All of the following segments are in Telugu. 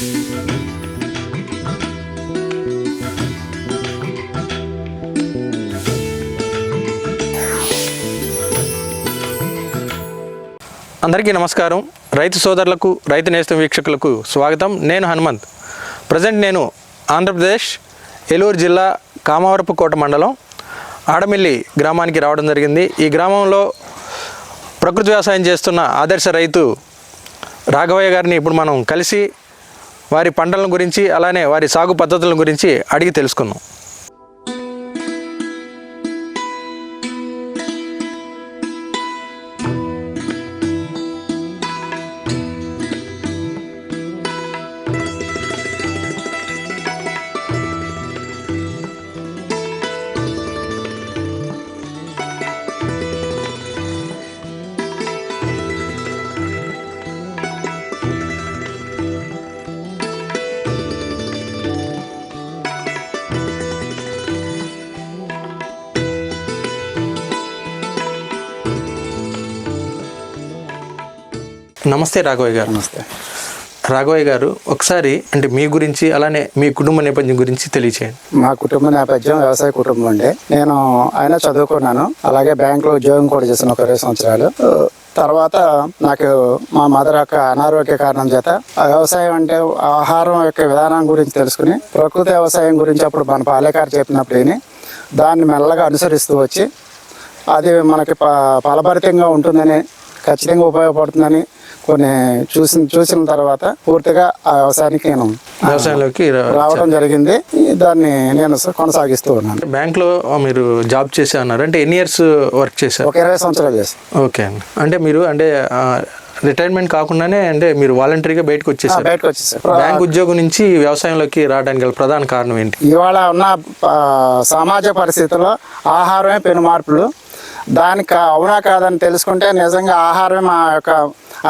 అందరికీ నమస్కారం. రైతు సోదరులకు రైతు నేస్తం వీక్షకులకు స్వాగతం. నేను హనుమంత్. ప్రజెంట్ నేను ఆంధ్రప్రదేశ్ ఏలూరు జిల్లా కామవరపుకోట మండలం ఆడమిల్లి గ్రామానికి రావడం జరిగింది. ఈ గ్రామంలో ప్రకృతి వ్యవసాయం చేస్తున్న ఆదర్శ రైతు రాఘవయ్య గారిని ఇప్పుడు మనం కలిసి వారి పంటల గురించి అలానే వారి సాగు పద్ధతుల గురించి అడిగి తెలుసుకుందాం. నమస్తే రాఘవయ్య గారు. నమస్తే. రాఘవయ్య గారు ఒకసారి అంటే మీ గురించి అలానే మీ కుటుంబ నేపథ్యం గురించి తెలియచేయండి. మా కుటుంబ నేపథ్యం వ్యవసాయ కుటుంబం అండి. నేను ఆయన చదువుకున్నాను. అలాగే బ్యాంకులో ఉద్యోగం కూడా చేశాను ఒక ఇరవై సంవత్సరాలు. తర్వాత నాకు మా మదర్ యొక్క అనారోగ్య కారణం చేత ఆ వ్యవసాయం అంటే ఆహారం యొక్క విధానం గురించి తెలుసుకుని ప్రకృతి వ్యవసాయం గురించి అప్పుడు మన పాలేకారు చెప్పినప్పుడు విని దాన్ని మెల్లగా అనుసరిస్తూ వచ్చి అది మనకి ఫలభరితంగా ఉంటుందని ఖచ్చితంగా ఉపయోగపడుతుందని కొన్ని చూసిన చూసిన తర్వాత పూర్తిగా ఆ వ్యవసాయానికి నేను వ్యవసాయంలోకి రావడం జరిగింది. దాన్ని నేను కొనసాగిస్తూ ఉన్నాను. బ్యాంక్లో మీరు జాబ్ చేసే అన్నారు అంటే ఎన్ని ఇయర్స్ వర్క్ చేశారు? ఒక ఇరవై సంవత్సరాలు చేస్తాను ఓకే అండి. అంటే మీరు అంటే రిటైర్మెంట్ కాకుండానే అంటే మీరు వాలంటరీగా బయటకు వచ్చేసారు బయటకు వచ్చేసాను బ్యాంక్ ఉద్యోగం నుంచి వ్యవసాయంలోకి రావడానికి గల ప్రధాన కారణం ఏంటి? ఇవాళ ఉన్న ఆ, సామాజిక పరిస్థితుల్లో ఆహారమే పెను మార్పులు దానికి అవునా కాదని తెలుసుకుంటే నిజంగా ఆహారమే మా యొక్క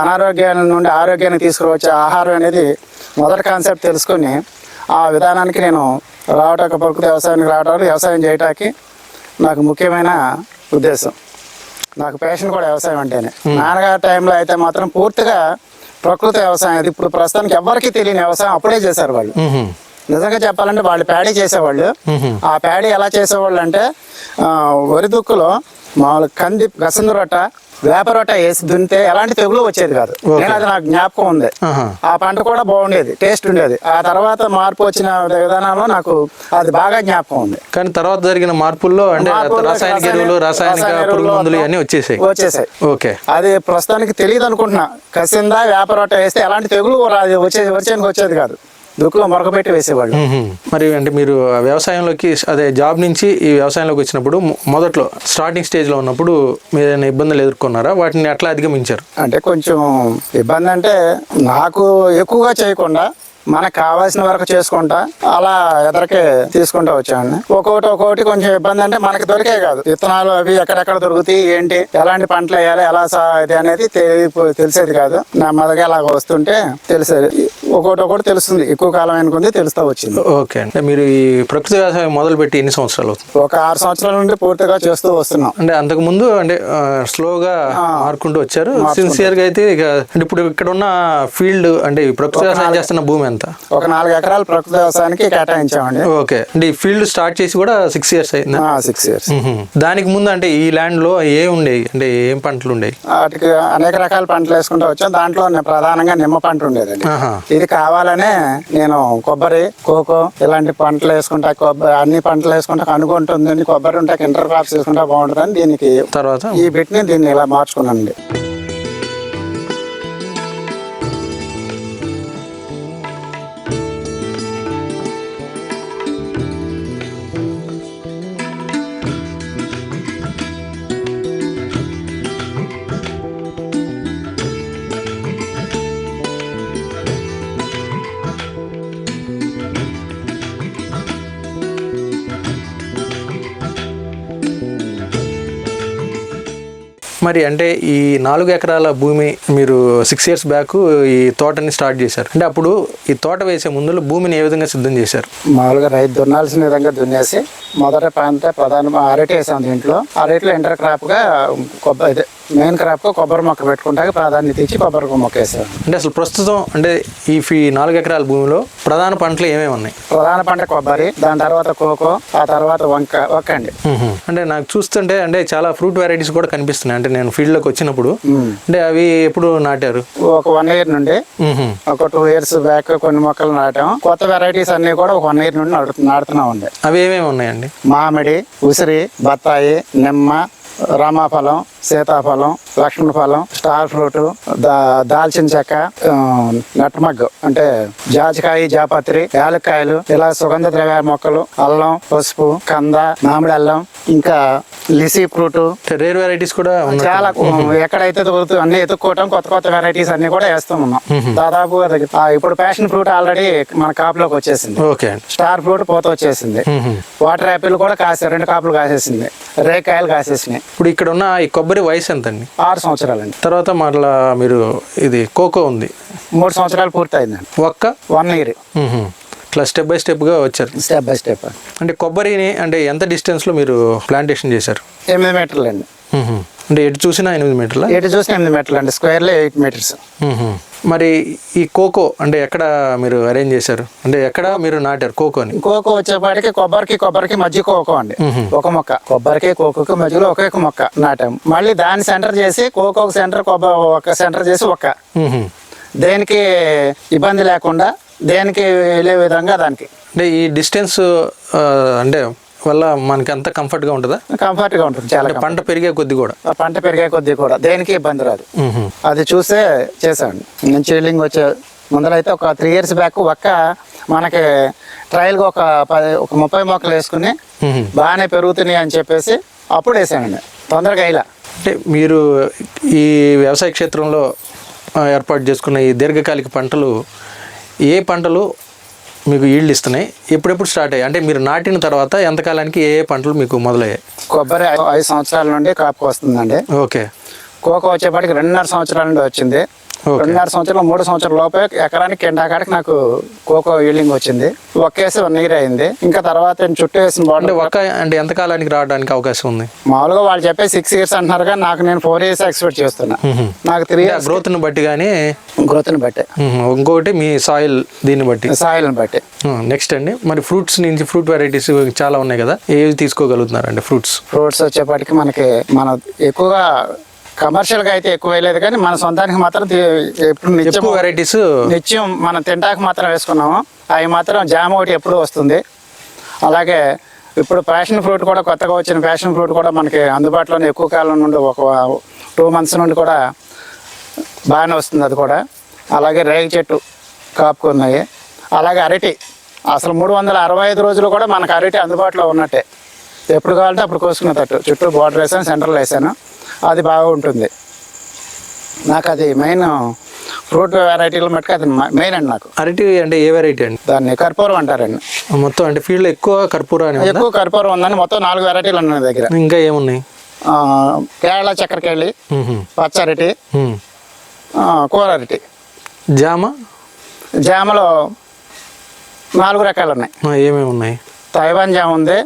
అనారోగ్యాల నుండి ఆరోగ్యాన్ని తీసుకువచ్చే ఆహారం అనేది మొదటి కాన్సెప్ట్ తెలుసుకొని ఆ విధానానికి నేను రావటానికి ప్రకృతి వ్యవసాయానికి రావడానికి వ్యవసాయం చేయటానికి నాకు ముఖ్యమైన ఉద్దేశం. నాకు ప్యాషన్ కూడా వ్యవసాయం అంటేనే. నాన్నగారి టైంలో అయితే మాత్రం పూర్తిగా ప్రకృతి వ్యవసాయం అది. ఇప్పుడు ప్రస్తుతానికి ఎవరికీ తెలియని వ్యవసాయం అప్పుడే చేశారు వాళ్ళు. నిజంగా చెప్పాలంటే వాళ్ళు ప్యాడీ చేసేవాళ్ళు. ఆ ప్యాడీ ఎలా చేసేవాళ్ళు అంటే వరి దుక్కులో మామూలు కంది గసందు రొట్ట వేప రొట్ట వేసి దున్నితే ఎలాంటి తెగులు వచ్చేది కాదు. నేను అది నాకు జ్ఞాపకం ఉంది. ఆ పంట కూడా బాగుండేది టేస్ట్ ఉండేది. ఆ తర్వాత మార్పు వచ్చిన విధానంలో నాకు అది బాగా జ్ఞాపకం ఉంది. కానీ తర్వాత జరిగిన మార్పుల్లో అంటే రాసాయనిక ఎరువులు రాసాయనిక రసాయన పురుగు మందులు ఇవన్నీ వచ్చేసాయి. వచ్చేసాయి. ఓకే. అది ప్రస్తుతానికి తెలియదు అనుకుంటున్నా. కసిందా వేప రొట్ట వేస్తే ఎలాంటి తెగులు వచ్చేది వచ్చేది కాదు. దుక్కులో మొరకపెట్టి వేసేవాళ్ళు. మరి అంటే మీరు వ్యవసాయంలోకి అదే జాబ్ నుంచి ఈ వ్యవసాయంలోకి వచ్చినప్పుడు మొదట్లో స్టార్టింగ్ స్టేజ్లో ఉన్నప్పుడు మీరు ఏదైనా ఇబ్బందులు ఎదుర్కొన్నారా? వాటిని ఎట్లా అధిగమించారు. అంటే కొంచెం ఇబ్బంది అంటే నాకు ఎక్కువగా చేయకుండా మనకు కావాల్సిన వరకు చేసుకుంటా అలా ఎదరికే తీసుకుంటూ వచ్చాను. ఒక్కొక్కటి ఒక్కొక్కటి కొంచెం ఇబ్బంది అంటే మనకి దొరికే కాదు. విత్తనాలు అవి ఎక్కడెక్కడ దొరుకుతాయి ఏంటి ఎలాంటి పంటలు వేయాలి ఎలా ఇది అనేది తెలి- తెలిసేది కాదు. నెమ్మదిగా అలా వస్తుంటే తెలిసేది. ఒక్కొక్కటి ఒక్కొక్కటి తెలుస్తుంది. ఎక్కువ కాలం అనుకుంది తెలుస్తూ వచ్చింది. ఓకే అంటే మీరు ఈ ప్రకృతి వ్యవసాయం మొదలుపెట్టి ఎన్ని సంవత్సరాలు ఒక ఆరు సంవత్సరాల నుండి పూర్తిగా చేస్తూ వస్తున్నాం. అంటే అంతకు ముందు అంటే స్లోగా మారుకుంటూ వచ్చారు. సిన్సియర్గా అయితే ఇక ఇప్పుడు ఇక్కడ ఉన్న ఫీల్డ్ అంటే ప్రకృతి వ్యవసాయం చేస్తున్న భూమి ఎంత ఒక నాలుగు ఎకరాలు ప్రకృతి వ్యవసాయానికి కేటాయించామండి. ఓకే. అంటే ఈ ఫీల్డ్ స్టార్ట్ చేసి కూడా సిక్స్ ఇయర్స్ అయిందా? Six years. దానికి ముందు అంటే ఈ ల్యాండ్లో ఏ ఉండేవి? అంటే ఏం పంటలు ఉండేవి? వాటికి అనేక రకాల పంటలు వేసుకుంటూ వచ్చాం. దాంట్లో ప్రధానంగా నిమ్మ పంట ఉండేదండి. ఇది కావాలనే నేను కొబ్బరి కోకో ఇలాంటి పంటలు వేసుకుంటా కొబ్బరి అన్ని పంటలు వేసుకుంటా అనుకుంటుంది కొబ్బరి ఉంటే ఇంటర్ క్రాప్స్ వేసుకుంటా బాగుంటుందని దీనికి తర్వాత? ఈ బిట్ని దీన్ని ఇలా మార్చుకున్నానండి. మరి అంటే ఈ నాలుగు ఎకరాల భూమి మీరు సిక్స్ ఇయర్స్ బ్యాక్ ఈ తోటని స్టార్ట్ చేశారు. అంటే అప్పుడు ఈ తోట వేసే ముందు భూమిని ఏ విధంగా సిద్ధం చేశారు? మామూలుగా రైతు దున్నాల్సిన విధంగా దున్నేసి మొదట పంట ప్రధాన అరటి వేసాం దీంట్లో. అరటిలో ఇంటర్ క్రాప్గా కొబ్బరి ఇదే మెయిన్ క్రాప్ కొబ్బరి మొక్క పెట్టుకుంటాక ప్రాధాన్యత ఇచ్చి కొబ్బరి మొక్క వేసాం అంటే అసలు ప్రస్తుతం అంటే ఈ నాలుగు ఎకరాల భూమిలో ప్రధాన పంటలు ఏమేమి ఉన్నాయి? ప్రధాన పంట కొబ్బరి దాని తర్వాత కోకో ఆ తర్వాత వంక వంక అండి. అంటే నాకు చూస్తుంటే అంటే చాలా ఫ్రూట్ వెరైటీస్ కూడా కనిపిస్తున్నాయి. అంటే నేను ఫీల్డ్లోకి వచ్చినప్పుడు. మ్మ్. అంటే అవి ఎప్పుడు నాటారు? ఒక వన్ ఇయర్ నుండి. ఒక టూ ఇయర్స్ బ్యాక్ కొన్ని మొక్కలు నాటాం. కొత్త వెరైటీస్ అన్ని కూడా ఒక వన్ ఇయర్ నుండి నాటు నాటుతున్నాం ఉండే అవి ఏమేమి ఉన్నాయండి? మామిడి ఉసిరి బత్తాయి నిమ్మ రామాఫలం సీతాఫలం లక్ష్మణ ఫలం స్టార్ ఫ్రూట్ దాల్చిన చెక్క నట్మగ్ అంటే జాజికాయ జాపత్రి యాలక్కాయలు ఇలా సుగంధ ద్రవ్య మొక్కలు అల్లం పసుపు కంద మామిడి అల్లం ఇంకా లిసి ఫ్రూట్. రేర్ వెరైటీస్ కూడా చాలా ఎక్కడైతే దొరుకుతుంది అన్ని ఎత్తుక్కోవటం కొత్త కొత్త వెరైటీస్ అన్ని కూడా వేస్తూ ఉన్నాం. దాదాపు ఇప్పుడు ప్యాషన్ ఫ్రూట్ ఆల్రెడీ మన కాపులోకి వచ్చేసింది. స్టార్ ఫ్రూట్ పోత వచ్చేసింది. వాటర్ యాపిల్ కూడా కాసే రెండు కాపులు కాసేసింది. రేకాయలు కాసేసినాయి. ఇప్పుడు ఇక్కడ ఉన్న ఈ కొబ్బరి వయసు ఎంత అండి ఆరు సంవత్సరాలండి. తర్వాత మళ్ళా మీరు ఇది కోకో ఉంది. మూడు సంవత్సరాలు పూర్తయిందండి. ఒక్క? One year. ఇట్లా స్టెప్ బై స్టెప్గా వచ్చారు. Step by step. అంటే కొబ్బరిని అంటే ఎంత డిస్టెన్స్లో మీరు ప్లాంటేషన్ చేశారు? ఎనిమిది మీటర్లు అండి. అంటే ఎటు చూసినా ఎనిమిది మీటర్ల? ఎటు చూసిన ఎనిమిది మీటర్లు అండి స్క్వేర్లో ఎయిట్ మీటర్స్. మరి ఈ కోకో అంటే ఎక్కడ మీరు అరేంజ్ చేశారు? అంటే ఎక్కడ మీరు నాటారు కోకోని కోకో వచ్చేపాటికి కొబ్బరికి కొబ్బరికి మధ్య కోకో అండి. ఒక మొక్క. కొబ్బరికి కోకోకి మధ్యలో ఒకే మొక్క నాటాం మళ్ళీ దాన్ని సెంటర్ చేసి కోకోకి సెంటర్ కొబ్బరి ఒక సెంటర్ చేసి ఒక్క. దేనికి ఇబ్బంది లేకుండా దేనికి వెళ్ళే విధంగా దానికి. అంటే ఈ డిస్టెన్స్ అంటే వల్ల మనకి అంత కంఫర్ట్గా ఉంటుందా? కంఫర్ట్గా ఉంటుంది చాలా పంట పెరిగే కొద్ది కూడా. పంట పెరిగే కొద్దీ కూడా. దేనికి ఇబ్బంది రాదు. అది చూసే చేశాను. నేను చీలింగ్ వచ్చే ముందరైతే ఒక త్రీ ఇయర్స్ బ్యాక్ ఒక్క మనకి ట్రయల్గా ఒక పది ఒక ముప్పై మొక్కలు వేసుకుని. బాగానే పెరుగుతున్నాయి అని చెప్పేసి అప్పుడు వేసానండి తొందరగా ఇలా అంటే మీరు ఈ వ్యవసాయ క్షేత్రంలో ఏర్పాటు చేసుకున్న ఈ దీర్ఘకాలిక పంటలు ఏ పంటలు మీకు ఈల్డ్ ఇస్తున్నాయి. ఎప్పుడెప్పుడు స్టార్ట్ అయ్యాయి? అంటే మీరు నాటిన తర్వాత ఎంతకాలానికి ఏ ఏ పంటలు మీకు మొదలయ్యాయి? కొబ్బరి ఐదు సంవత్సరాల నుండి కాపుకు వస్తుందండి ఓకే. కోకో వచ్చేపాటికి రెండున్నర సంవత్సరాల నుండి వచ్చింది. రెండున్నర సంవత్సరాలు మూడు సంవత్సరాల లోపే ఎకరానికి ఎండాకాడికి నాకు కోకో ఈల్డింగ్ వచ్చింది. ఒక్కేసి వన్ ఇయర్ అయింది. ఇంకా తర్వాత నేను చుట్టూ వేసిన అంటే బాటిల్ ఒక అంటే ఎంత కాలానికి రావడానికి అవకాశం ఉంది? మామూలుగా వాళ్ళు చెప్పే సిక్స్ ఇయర్స్ అంటున్నారు కానీ నాకు నేను ఫోర్ ఇయర్స్ ఎక్స్పెక్ట్ చేస్తున్నా. నాకు త్రీ ఇయర్స్ గ్రోత్ని బట్టి కానీ గ్రోత్ని బట్టి. ఇంకొకటి మీ సాయిల్ దీన్ని బట్టి. సాయిల్ని బట్టి. నెక్స్ట్ అండి. మరి ఫ్రూట్స్ నుంచి ఫ్రూట్ వెరైటీస్ చాలా ఉన్నాయి కదా. ఏవి తీసుకోగలుగుతున్నారండి ఫ్రూట్స్ ఫ్రూట్స్ వచ్చేపాటికి మనకి మన ఎక్కువగా కమర్షియల్గా అయితే ఎక్కువ వేయలేదు కానీ మన సొంతానికి మాత్రం ఎప్పుడు నిత్యం వెరైటీస్ నిత్యం మనం తింటాక మాత్రం వేసుకున్నాము. అవి మాత్రం జామ ఒకటి ఎప్పుడు వస్తుంది. అలాగే ఇప్పుడు ప్యాషన్ ఫ్రూట్ కూడా కొత్తగా వచ్చిన ప్యాషన్ ఫ్రూట్ కూడా మనకి అందుబాటులోనే ఎక్కువ కాలం నుండి ఒక టూ మంత్స్ నుండి కూడా బాగానే వస్తుంది అది కూడా. అలాగే రేగి చెట్టు కాపుకున్నాయి. అలాగే అరటి. అసలు మూడు వందల అరవై ఐదు రోజులు కూడా మనకు అరటి అందుబాటులో ఉన్నట్టే. ఎప్పుడు కావాలంటే అప్పుడు కోసుకునే తట్టు చుట్టూ బార్డర్ వేసాను సెంటర్లో వేసాను. అది బాగా ఉంటుంది. నాకు అది మెయిన్ ఫ్రూట్ వెరైటీలు మట్టుకు అది మెయిన్ అండి నాకు. అరటి అంటే ఏ వెరైటీ అండి? దాన్ని కర్పూరం అంటారండి. మొత్తం అంటే ఫీల్డ్ ఎక్కువ కర్పూర? ఎక్కువ కర్పూరం ఉందని మొత్తం నాలుగు వెరైటీలు ఉన్నాయి దగ్గర. ఇంకా ఏమున్నాయి? కేరళ చక్కెరకేళి. పచ్చరటి మ్మ్. ఆ, కూర అరటి జామ? జామలో నాలుగు రకాలు ఉన్నాయి. ఏమేమి ఉన్నాయి? తైవాన్ జామ ఉంది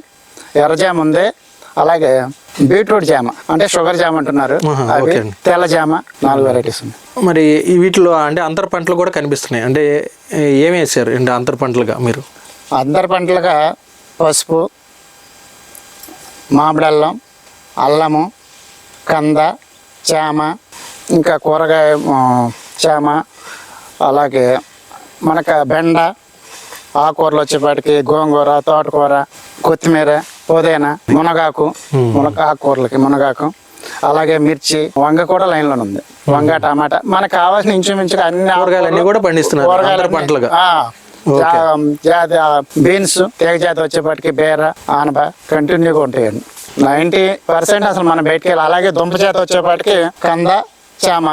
ఎర్ర జామ ఉంది అలాగే బీట్రూట్ జామ అంటే షుగర్ జామ అంటున్నారు. అవి. తెల్ల జామ నాలుగు వెరైటీస్ ఉన్నాయి. మరి ఈ వీటిలో అంటే అంతర పంటలు కూడా కనిపిస్తున్నాయి. అంటే ఏమి వేసారు? అంటే అంతర పంటలుగా మీరు? అందరి పంటలుగా పసుపు మామిడి అల్లం అల్లము కంద చామ ఇంకా కూరగాయ చామ అలాగే మనకు బెండ ఆకుకూరలు వచ్చేపాటికి గోంగూర తోటకూర కొత్తిమీర పుదీనా మునగాకు మునగ ఆకుకూరలకి మునగాకు అలాగే మిర్చి వంగ కూడా లైన్లో ఉంది. వంగ టమాటా మనకు కావాల్సిన ఇంచుమించుగా అన్ని కూరగాయలు అన్నీ కూడా పండిస్తున్నారు, కూరగాయలు పంటలుగా. జాతి బీన్స్ తీగ జాతి వచ్చేపాటికి బేర ఆనప కంటిన్యూగా ఉంటాయండి నైంటీ పర్సెంట్ అసలు మనం బయటికి వెళ్ళి అలాగే దుంప చేత వచ్చేపాటికి కంద చామ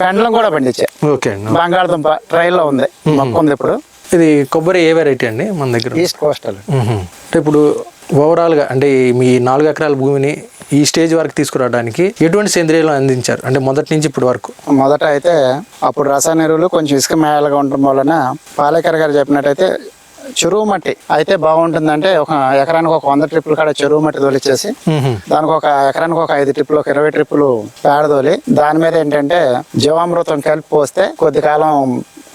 పెండలం కూడా పండించే. ఓకే అండి. బంగాళదుంప ట్రైల్లో ఉంది మొక్క ఉంది ఇప్పుడు. ఇది కొబ్బరి ఏ వెరైటీ అండి మన దగ్గర ఈస్ట్ కోస్టల్. అంటే ఇప్పుడు ఓవరాల్గా అంటే ఈ మీ నాలుగు ఎకరాల భూమిని ఈ స్టేజ్ వరకు తీసుకురావడానికి ఎటువంటి సేంద్రియాలు అందించారు అంటే మొదటి నుంచి ఇప్పటి వరకు మొదట అయితే అప్పుడు రసాయన ఎరువులు కొంచెం ఇసుక మేళగా ఉండడం వలన పాలేకర్ గారు చెప్పినట్టయితే చెరువు మట్టి అయితే బాగుంటుందంటే ఒక ఎకరానికి ఒక వంద ట్రిప్పులు కాడ చెరువు మట్టి తోలిచ్చేసి. దానికి ఒక ఎకరానికి ఒక ఐదు ట్రిప్పులు ఒక ఇరవై ట్రిప్పులు పేడ తోలి దాని మీద ఏంటంటే జీవామృతం కలిపి పోస్తే కొద్ది కాలం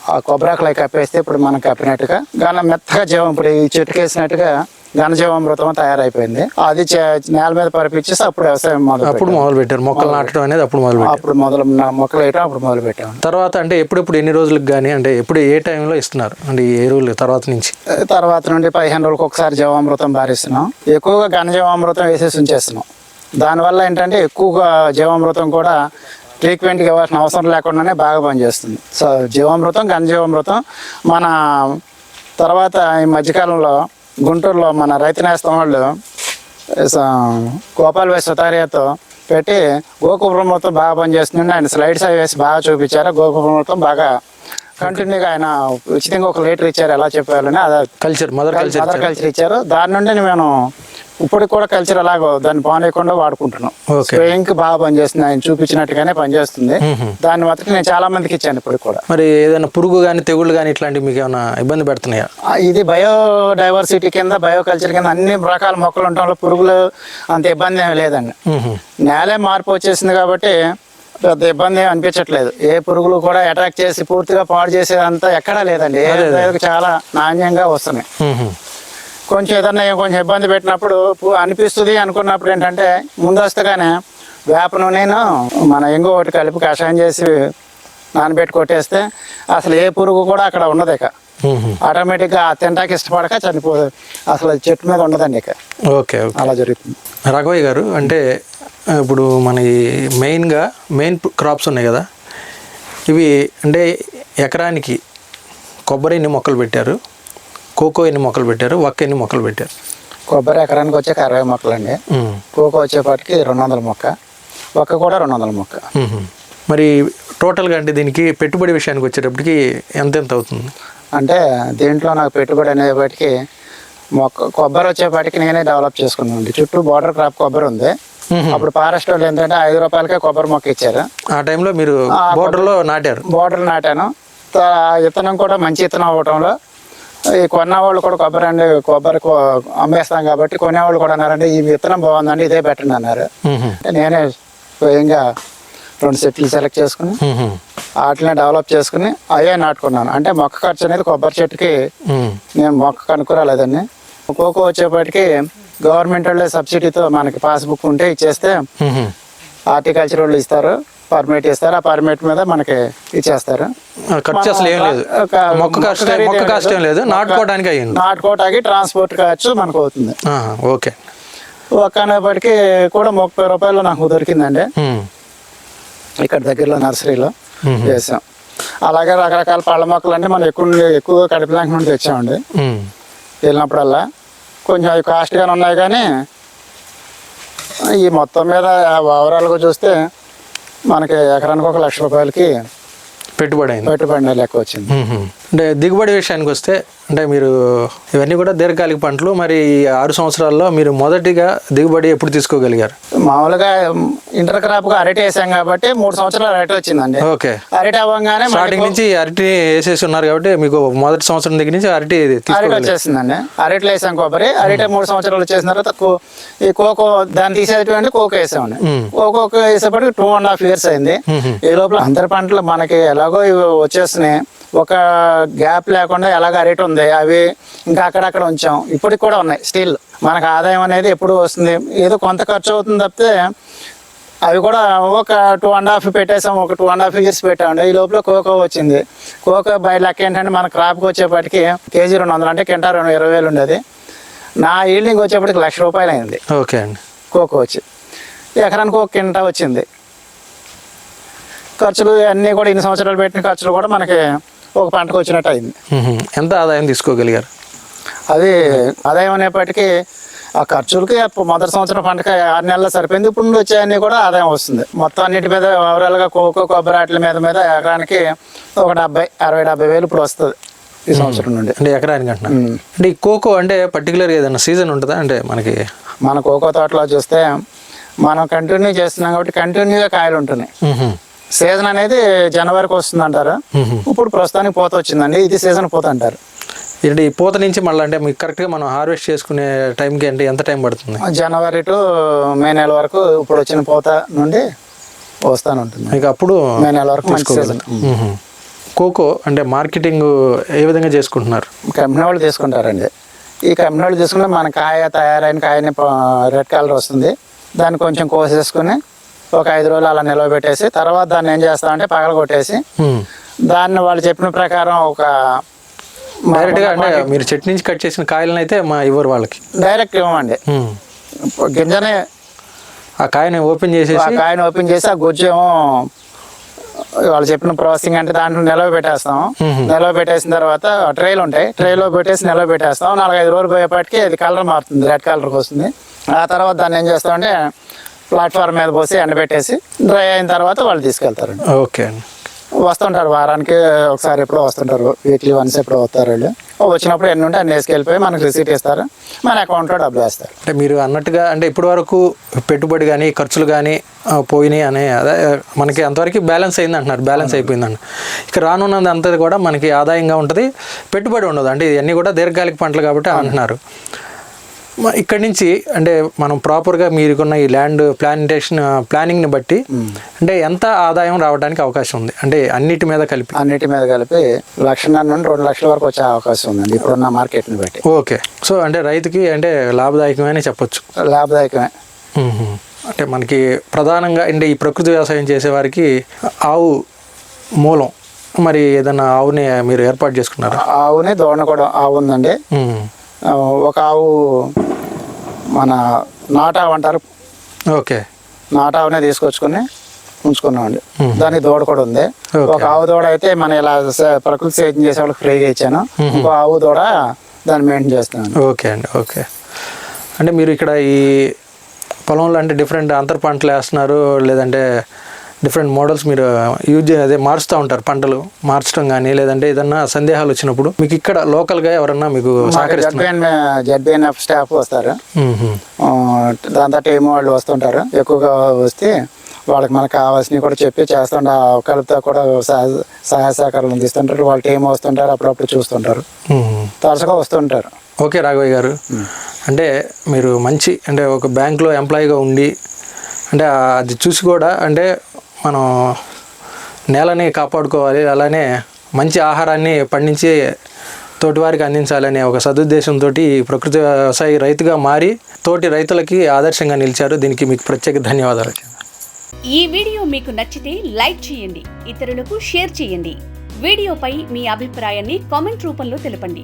ఆ కొబ్బరాకులు కప్పేస్తే ఇప్పుడు మనం కప్పినట్టుగా గాన మెత్తగా జీవం ఇప్పుడు ఈ చెట్టుకి వేసినట్టుగా ఘనజీవామృతం తయారైపోయింది. అది నేల మీద పరిపించేసి అప్పుడు వ్యవసాయం మొదలు అప్పుడు మొదలు పెట్టారు మొక్కలు నాటడం అనేది అప్పుడు మొదలు పెట్టారు అప్పుడు మొదలు నా మొక్కలు వేయటం అప్పుడు మొదలు పెట్టాం తర్వాత అంటే ఎప్పుడెప్పుడు ఎన్ని రోజులకు కానీ అంటే ఎప్పుడు ఏ టైంలో ఇస్తున్నారు? అంటే ఏ రోజులు తర్వాత నుంచి? తర్వాత నుండి పదిహేను రోజులకు ఒకసారి జీవామృతం బారిస్తున్నాం ఎక్కువగా ఘనజీవామృతం వేసేసి ఉంచేస్తున్నాం. దానివల్ల ఏంటంటే ఎక్కువగా జీవామృతం కూడా ట్రీట్మెంట్కి ఇవ్వాల్సిన అవసరం లేకుండానే బాగా పనిచేస్తుంది. సో జీవామృతం ఘనజీవామృతం మన తర్వాత ఈ మధ్యకాలంలో గుంటూరులో మన రైతు నేస్తం వాళ్ళు గోపాల్ వై సుతారియాతో పెట్టి గోకుబ్రహ్మతో బాగా పనిచేస్తుంది ఆయన స్లైడ్స్ అవి వేసి బాగా చూపించారు. గోకుబ్రహ్మతో బాగా కంటిన్యూగా ఆయన ఉచితంగా ఒక లీటర్ ఇచ్చారు. ఎలా చెప్పాలని అదే culture mother culture mother culture ఇచ్చారు. దాని నుండి మేము ఇప్పుడు కూడా కల్చర్ అలాగో దాన్ని పానేయకుండా వాడుకుంటున్నాం. స్ప్రేయింగ్కి బాగా పనిచేస్తుంది. ఆయన చూపించినట్టుగానే పనిచేస్తుంది. దాన్ని మాత్రం నేను చాలా మందికి ఇచ్చాను ఇప్పుడు కూడా. మరి ఏదైనా పురుగు కానీ తెగుళ్ళు కానీ ఇట్లాంటివి మీకు ఏమైనా ఇబ్బంది పెడుతున్నాయా? ఇది బయో డైవర్సిటీ కింద బయో కల్చర్ కింద అన్ని రకాల మొక్కలు ఉండటంలో పురుగులు అంత ఇబ్బంది ఏమీ లేదండి. నేలే మార్పు వచ్చేసింది కాబట్టి పెద్ద ఇబ్బంది అనిపించట్లేదు. ఏ పురుగులు కూడా అటాక్ చేసి పూర్తిగా పాడు చేసేదంతా ఎక్కడా లేదండి. చాలా నాణ్యంగా వస్తున్నాయి. కొంచెం ఏదన్నా కొంచెం ఇబ్బంది పెట్టినప్పుడు అనిపిస్తుంది అనుకున్నప్పుడు ఏంటంటే ముందస్తుగానే వేప నూనెను మన ఇంకో ఒకటి కలిపి కషాయం చేసి నానబెట్టి కొట్టేస్తే అసలు ఏ పురుగు కూడా అక్కడ ఉండదు ఇక. ఆటోమేటిక్గా ఆ తింటాకి ఇష్టపడక చనిపోదు. అసలు చెట్టు మీద ఉండదండి ఇక. Okay okay. అలా జరుగుతుంది. రాఘవయ్య గారు అంటే ఇప్పుడు మన ఈ మెయిన్గా మెయిన్ క్రాప్స్ ఉన్నాయి కదా. ఇవి అంటే ఎకరానికి కొబ్బరి ఎన్ని మొక్కలు పెట్టారు? కోకో ఎన్ని మొక్కలు పెట్టారు? వక్క ఎన్ని మొక్కలు పెట్టారు? కొబ్బరి ఎకరానికి వచ్చే అరవై మొక్కలండి. మ్మ్. కోకో వచ్చేపాటికి రెండు వందల మొక్క. ఒక్క కూడా రెండు వందల మొక్క. మరి టోటల్గా అంటే దీనికి పెట్టుబడి విషయానికి వచ్చేటప్పటికి ఎంత ఎంత అవుతుంది? అంటే దీంట్లో నాకు పెట్టుబడి అనేపాటికి మొక్క కొబ్బరి వచ్చేపాటికి నేనే డెవలప్ చేసుకున్నాను చుట్టూ బార్డర్ క్రాప్ కొబ్బరి ఉంది. అప్పుడు ఫారెస్ట్ వాళ్ళు ఏంటంటే ఐదు రూపాయలకే కొబ్బరి మొక్క ఇచ్చారు. ఆ టైంలో మీరు బోర్డర్లో నాటారు. బార్డర్ నాటాను. విత్తనం కూడా మంచి విత్తనం అవ్వటంలో ఈ కొన్న వాళ్ళు కూడా కొబ్బరి అండి కొబ్బరి అమ్మేస్తాం కాబట్టి కొనేవాళ్ళు కూడా అన్నారండి ఈ విత్తనం బాగుందండి ఇదే పెట్టండి అన్నారు. నేనే స్వయంగా రెండు సెట్లు సెలెక్ట్ చేసుకుని. వాటిని డెవలప్ చేసుకుని అయ్యే నాటుకున్నాను అంటే మొక్క ఖర్చు అనేది కొబ్బరి చెట్టుకి. నేను మొక్క కనుక్కురాలేదండి కోకో వచ్చేప్పటికి గవర్నమెంట్ వాళ్ళే సబ్సిడీతో మనకి పాస్బుక్ ఉంటే ఇచ్చేస్తే. హార్టికల్చర్ వాళ్ళు ఇస్తారు పర్మిట్ ఇస్తారు ఆ పర్మిట్ మీద మనకి ఇచ్చేస్తారు. ఖర్చు అసలు ఏం లేదు. మొక్క ఏం లేదు. నాటుకోవడానికి అయ్యింది. నాటుకోవటానికి ట్రాన్స్పోర్ట్ ఖర్చు మనకు అవుతుంది. ఓకే. ఒక్క అనేప్పటికీ కూడా ముప్పై రూపాయలు నాకు దొరికిందండి. ఇక్కడ దగ్గరలో నర్సరీలో. చేసాం అలాగే రకరకాల పళ్ళ మొక్కలు అంటే మనం ఎక్కువ ఎక్కువ కడిపిలాంక నుండి తెచ్చామండి. వెళ్ళినప్పుడల్లా కొంచెం అవి కాస్ట్గానే ఉన్నాయి కానీ ఈ మొత్తం మీద ఓవరాల్గా చూస్తే మనకి ఎకరానికి ఒక లక్ష రూపాయలకి పెట్టుబడి పెట్టుబడి లెక్క వచ్చింది. అంటే దిగుబడి విషయానికి వస్తే అంటే మీరు ఇవన్నీ కూడా దీర్ఘకాలిక పంటలు మరి ఈ ఆరు సంవత్సరాల్లో మీరు మొదటిగా దిగుబడి ఎప్పుడు తీసుకోగలిగారు? మామూలుగా ఇంటర్ క్రాప్గా అరటి వేసాం కాబట్టి మూడు సంవత్సరాలు అరటి వచ్చిందండి. ఓకే. అరటి అవ్వగానే స్టార్టింగ్ నుంచి అరటి వేసేసి ఉన్నారు కాబట్టి మీకు మొదటి సంవత్సరం దగ్గర నుంచి అరటి అరటి వచ్చేసిందండి. అరటిలో వేసాం కొబ్బరి అరటి మూడు సంవత్సరాలు వచ్చేసిన తర్వాత ఈ కోకో దాన్ని తీసేటువంటి కోకో వేసామండి. కోకో వేసేపటికి టూ అండ్ హాఫ్ ఇయర్స్ అయింది. ఈ లోపల అందరి పంటలు మనకి ఎలాగో ఇవి వచ్చేస్తున్నాయి. ఒక గ్యాప్ లేకుండా ఎలాగ అరటి ఉంది అవి ఇంకా అక్కడక్కడ ఉంచాం. ఇప్పటికి కూడా ఉన్నాయి స్టిల్. మనకు ఆదాయం అనేది ఎప్పుడు వస్తుంది ఏదో కొంత ఖర్చు అవుతుంది తప్పితే అవి కూడా ఒక టూ అండ్ హాఫ్ పెట్టేసాం ఒక టూ అండ్ హాఫ్ ఇయర్స్ పెట్టామండి. ఈ లోపల కోకో వచ్చింది. కోకో బై లెక్క ఏంటంటే మన క్రాప్కి వచ్చేప్పటికి కేజీ రెండు వందలు అంటే కింటా రెండు ఇరవై వేలు ఉండేది. నా ఈల్డింగ్ వచ్చేప్పటికి లక్ష రూపాయలు అయింది. ఓకే అండి. కోకో వచ్చి. ఎకరానికి ఒక కింటా వచ్చింది. ఖర్చులు అన్నీ కూడా ఇన్ని సంవత్సరాలు పెట్టిన ఖర్చులు కూడా మనకి ఒక పంటకు వచ్చినట్టు అయింది. ఎంత ఆదాయం తీసుకోగలిగారు? అది ఆదాయం అనేప్పటికీ ఆ ఖర్చులకి మొదటి సంవత్సరం పంటకి ఆరు నెలలు సరిపోయింది. ఇప్పుడు నుండి వచ్చేవన్నీ కూడా ఆదాయం వస్తుంది. మొత్తం అన్నిటి మీద ఓవరాల్గా కోకో కొబ్బరి వాటి మీద మీద ఎకరానికి ఒక డెబ్బై అరవై డెబ్బై వేలు ఇప్పుడు వస్తుంది ఈ సంవత్సరం నుండి. అంటే ఎకరానికి అంటున్నా. అంటే ఈ కోకో అంటే పర్టికులర్ ఏదైనా సీజన్ ఉంటుందా? అంటే మనకి మన కోకో తోటలో చూస్తే మనం కంటిన్యూ చేస్తున్నాం కాబట్టి కంటిన్యూగా కాయలు ఉంటున్నాయి. సీజన్ అనేది జనవరికి వస్తుంది అంటారు. ఇప్పుడు ప్రస్తుతానికి పోత వచ్చిందండి ఇది సీజన్ పోత అంటారు. ఏంటి ఈ పూత నుంచి మళ్ళీ అంటే మీకు కరెక్ట్గా మనం హార్వెస్ట్ చేసుకునే టైంకి అంటే ఎంత టైం పడుతుంది? జనవరి టు మే నెల వరకు ఇప్పుడు వచ్చిన పూత నుండి వస్తాను ఉంటుంది మీకు అప్పుడు మే నెల వరకు మంచి సీజన్. కోకో అంటే మార్కెటింగ్ ఏ విధంగా చేసుకుంటున్నారు? కంపెనీ వాళ్ళు తీసుకుంటారండి. ఈ కంపెనీ వాళ్ళు తీసుకుంటే మన కాయ తయారైన కాయని రెడ్ కలర్ వస్తుంది. దాన్ని కొంచెం కోసేసుకుని ఒక ఐదు రోజులు అలా నిల్వ పెట్టేసి తర్వాత దాన్ని ఏం చేస్తామంటే పగల కొట్టేసి. దాన్ని వాళ్ళు చెప్పిన ప్రకారం ఒక డైరెక్ట్గా అంటే మీరు చెట్టు నుంచి కట్ చేసిన కాయలను అయితే మా ఇవ్వరు వాళ్ళకి. డైరెక్ట్ ఇవ్వమండి. గింజనే ఆ కాయని ఓపెన్ ఆ చేసేసి కాయని ఓపెన్ చేసి ఆ గుజ్జేమో వాళ్ళు చెప్పిన ప్రాసెసింగ్ అంటే దాంట్లో నిల్వ పెట్టేస్తాం. నిల్వ పెట్టేసిన తర్వాత ట్రైలు ఉంటాయి. ట్రైలో పెట్టేసి నిల్వ పెట్టేస్తాం నాలుగైదు రోజులు పోయేపాటికి అది కలర్ మారుతుంది. రెడ్ కలర్కి వస్తుంది. ఆ తర్వాత దాన్ని ఏం చేస్తామంటే ప్లాట్ఫామ్ మీద పోసి ఎండబెట్టేసి డ్రై అయిన తర్వాత వాళ్ళు తీసుకెళ్తారండి. ఓకే అండి. వస్తుంటారు వారానికి ఒకసారి ఎప్పుడో వస్తుంటారు వీక్లీ వన్స్ ఎప్పుడో వస్తారు వాళ్ళు వచ్చినప్పుడు ఎన్ని ఉంటే అన్ని వేసుకెళ్ళిపోయి మనకు రిసీట్ ఇస్తారు మన అకౌంట్లో డబ్బులు వేస్తారు. అంటే మీరు అన్నట్టుగా అంటే ఇప్పటి వరకు పెట్టుబడి కానీ ఖర్చులు కానీ పోయినాయి అనే అదే మనకి అంతవరకు బ్యాలెన్స్ అయింది అంటున్నారు బ్యాలెన్స్ అయిపోయిందండి. ఇక రానున్నది అంతా కూడా మనకి ఆదాయంగా ఉంటుంది పెట్టుబడి ఉండదు. అంటే ఇవన్నీ కూడా దీర్ఘకాలిక పంటలు కాబట్టి అంటున్నారు. ఇక్కడి నుంచి అంటే మనం ప్రాపర్గా మీరుకున్న ఈ ల్యాండ్ ప్లాంటేషన్ ప్లానింగ్ని బట్టి అంటే ఎంత ఆదాయం రావడానికి అవకాశం ఉంది? అంటే అన్నిటి మీద కలిపి. అన్నిటి మీద కలిపి లక్షన్నర నుండి రెండు లక్షల వరకు వచ్చే అవకాశం ఉందండి ఇప్పుడున్న మార్కెట్ని బట్టి. ఓకే. సో అంటే రైతుకి అంటే లాభదాయకమని చెప్పొచ్చు. లాభదాయకమే. అంటే మనకి ప్రధానంగా అంటే ఈ ప్రకృతి వ్యవసాయం చేసేవారికి ఆవు మూలం. మరి ఏదైనా ఆవుని మీరు ఏర్పాటు చేసుకున్నారా? ఆవుని దోణ కూడా ఆవు ఉందండి. ఒక ఆవు మన నాటావు అంటారు. ఓకే. నాటావునే తీసుకొచ్చుకొని ఉంచుకున్నామండి. దానికి దూడ కూడా ఉంది. ఒక ఆవు దూడ అయితే మన ఇలా ప్రకృతి సేద్యం చేసే వాళ్ళకి ఫ్రీగా ఇచ్చాను. ఇంకో ఆవు దూడ దాన్ని మెయింటైన్ చేస్తున్నాను. ఓకే అండి ఓకే. అంటే మీరు ఇక్కడ ఈ పొలంలో అంటే డిఫరెంట్ అంతర్ పంటలు వేస్తున్నారు లేదంటే డిఫరెంట్ మోడల్స్ మీరు యూజ్ చే- అదే మారుస్తూ ఉంటారు పంటలు. మార్చడం కానీ లేదంటే ఏదన్నా సందేహాలు వచ్చినప్పుడు మీకు ఇక్కడ లోకల్గా ఎవరన్నా మీకు జడ్బిఎన్ జడ్బిఎన్ఎఫ్ స్టాఫ్ వస్తారు. దాంతో టీం వాళ్ళు వస్తుంటారు. ఎక్కువగా వస్తే వాళ్ళకి మనకు కావాల్సినవి కూడా చెప్పి చేస్తుంటారు ఒకరితో కూడా సహ- సహాయ సహకారాలు అందిస్తుంటారు. వాళ్ళ టీం వస్తుంటారు అప్పుడప్పుడు చూస్తుంటారు. తరచుగా వస్తుంటారు. ఓకే రాఘవయ్య గారు. అంటే మీరు మంచి అంటే ఒక బ్యాంక్లో ఎంప్లాయీగా ఉండి అంటే అది చూసి కూడా అంటే మనం నేలని కాపాడుకోవాలి అలానే మంచి ఆహారాన్ని పండించి తోటివారికి అందించాలనే ఒక సదుద్దేశంతో ప్రకృతి వ్యవసాయ రైతుగా మారి తోటి రైతులకి ఆదర్శంగా నిలిచారు. దీనికి మీకు ప్రత్యేక ధన్యవాదాలు. ఈ వీడియో మీకు నచ్చితే లైక్ చేయండి ఇతరులకు షేర్ చేయండి. వీడియోపై మీ అభిప్రాయాన్ని కామెంట్ రూపంలో తెలపండి.